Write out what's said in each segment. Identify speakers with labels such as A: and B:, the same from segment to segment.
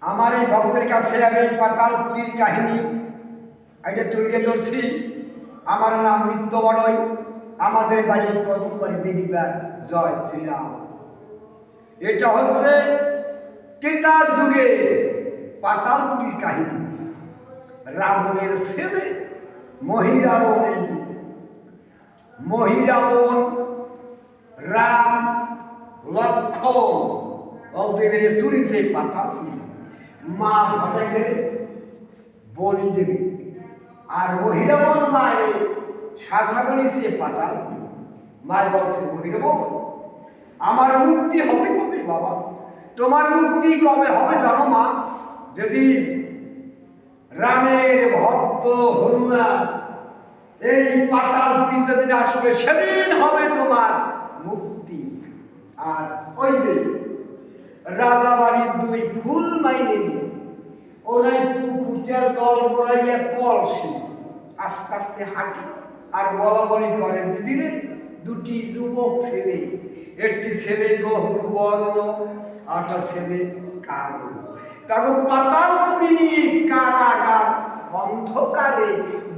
A: আমার এই ভক্তের কাছে আমি পাতালপুরীর কাহিনী আগে তুলে ধরছি। আমার নাম নিত্য বড়ই। আমাদের বাড়ির কদম বাড়ি দিদিবার জয় শ্রীরাম। এটা হচ্ছে কেতার যুগে পাতালপুরীর কাহিনী। রাবণের ছেলে মহিরাবণ। মহিরাবণ, রাম, লক্ষণ। অদেবের চুরিছে পাতালপুরী মা ঘটাই দেবে বলি দেবে। আর মহিরাবণ মায়ের সাধনা করেছে পাতালপুরী মায়ের বলছে মহিরাবণ আমার মুক্তি হবে কবে বাবা? তোমার মুক্তি কবে হবে জানো মা? যদি রামের ভক্ত হনুমান এই পাতাল যেদিন আসবে, সেদিন হবে তোমার মুক্তি। আর ওই যে রাজাবাড়ির দুই ফুল মাইনে ওরাই পুকুরটা জল পড়াইয়া কলসি আস্তে আস্তে হাঁটে আর বলা বলি করেন দিদিরে দুটি যুবক ছেলে, একটি ছেলে গহুর বর্ণ আরটা ছেলে কালো তাকে পাতাল পুরি নিয়ে কারাগার অন্ধকারে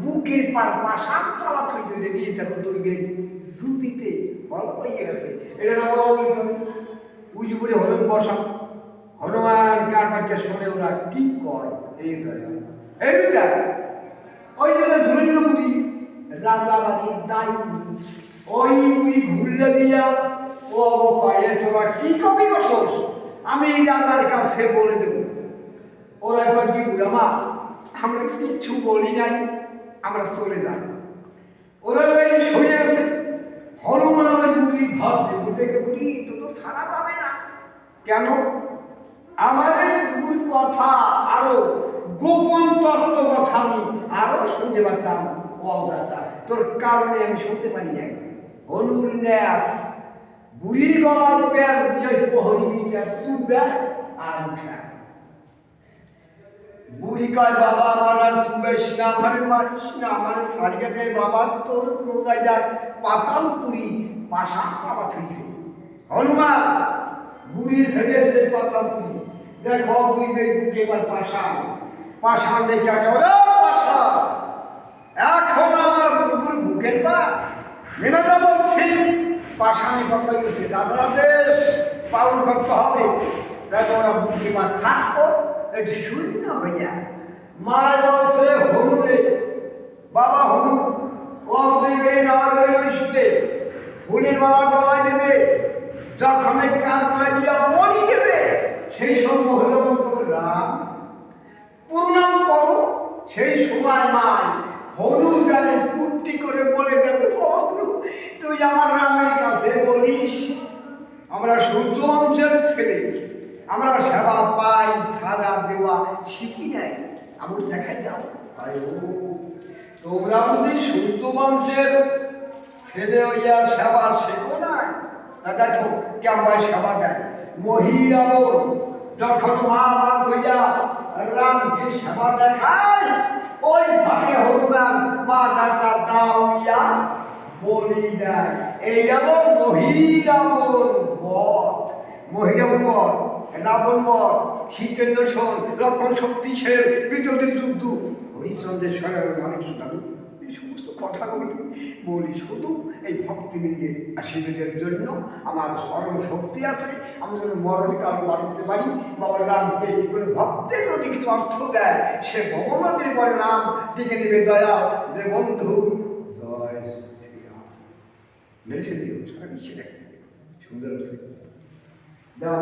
A: বুকের পার পাশান হয়েছে নিয়ে দেখো দুই জুতিতে বল হয়ে গেছে। এটা না বলা বলি করে উঁচু করে বসা। হনুমান কারবারটা শুনে ওরা, কি কর? এই ওই যে ঝুলিল বুড়ি, রাজা বাড়ির দায়ী। ওই বুড়ি ঘুরলে দিয়া, ও তোরা কি কবি বসস? আমি কাছে বলে দেব। ওরা কয়, কি বুড়া মা, আমরা কিচ্ছু বলি নাই, আমরা চলে যাই। ওরা সরে আছে। হনুমান ওই বুড়ি ধরছে বুড়িকে বুড়ি তো তো সারা পাবে কেন? আমাদের মূল কথা আরও গোপন তত্ত্ব কথা আমি আরও শুনতে পারতাম, ও তোর কারণে আমি শুনতে পারি নাই। হলুর ন্যাস, বুড়ির গলার পেঁয়াজ দিয়ে প্রহরী মিটার সুগা আর উঠা। বুড়ি কয়, বাবা, আমার আর সুগাইস না, আমার মারিস না, আমার সারিয়ে দেয়, বাবা, তোর প্রদায় যাক পাতাল পুরি পাশা চাপা থইছে। হনুমান বুড়ি ছেড়েছে পাতাল পুরি দেখো বুড়ি বুকে এবার পাশা। পাশা দেখে ওরে পাশা, এখন আমার বুকুর বুকের পা নেমে যা বলছি। পাশানি কথা গেছে দেশ পালন করতে হবে। দেখো, ওরা বুকে পা থাকব, এটি শূন্য হইয়া। মায় বলছে হলুদে বাবা হলুদ ও দিবে না শুতে ফুলের মালা গলায় দেবে যখন কান লাগিয়া বলি দেবে সেই সময় হলো রাম। প্রণাম করো সেই সময় মায় হলুদ গানে কুট্টি করে বলে হলু তুই আমার রামের কাছে বলিস আমরা সূর্য বংশের ছেলে। আমরা সেবা পাই সারা দেওয়া শিখি নাই আমার দেখাই দাও। আয় ও, তোমরা বুঝি সূর্য বংশের ছেলে হইয়া সেবা শেখো না তা দেখো কেমন সেবা দেয়? মহিরাবন যখন মা মা হইয়া রামকে সেবা দেখায়, ওই ভাগে হনুমান মা ডাক্তার দাও ইয়া বলি দেয়। এই যেমন মহিরাবন বধ। মহিরাবন বধ, রাবণ বধ শীতের দর্শন লক্ষণ শক্তিশীল বিদ্যুতের যুদ্ধ। হরিশ্চন্দ্রের স্বয়ং অনেক এই সমস্ত কথাগুলি বলি শুধু এই ভক্তিবৃন্দের আশীর্বাদের জন্য। আমার স্মরণ শক্তি আছে, আমি যেন মরণে কারণ বাড়তে পারি। বাবা রামকে কোনো ভক্তের যদি কিছু অর্থ দেয়, সে ভগবানের পরে রাম ডেকে নেবে দয়া। যে বন্ধু, জয় শ্রীরাম। মেরেছে সারা বিশ্বে সুন্দর আছে। দেওয়া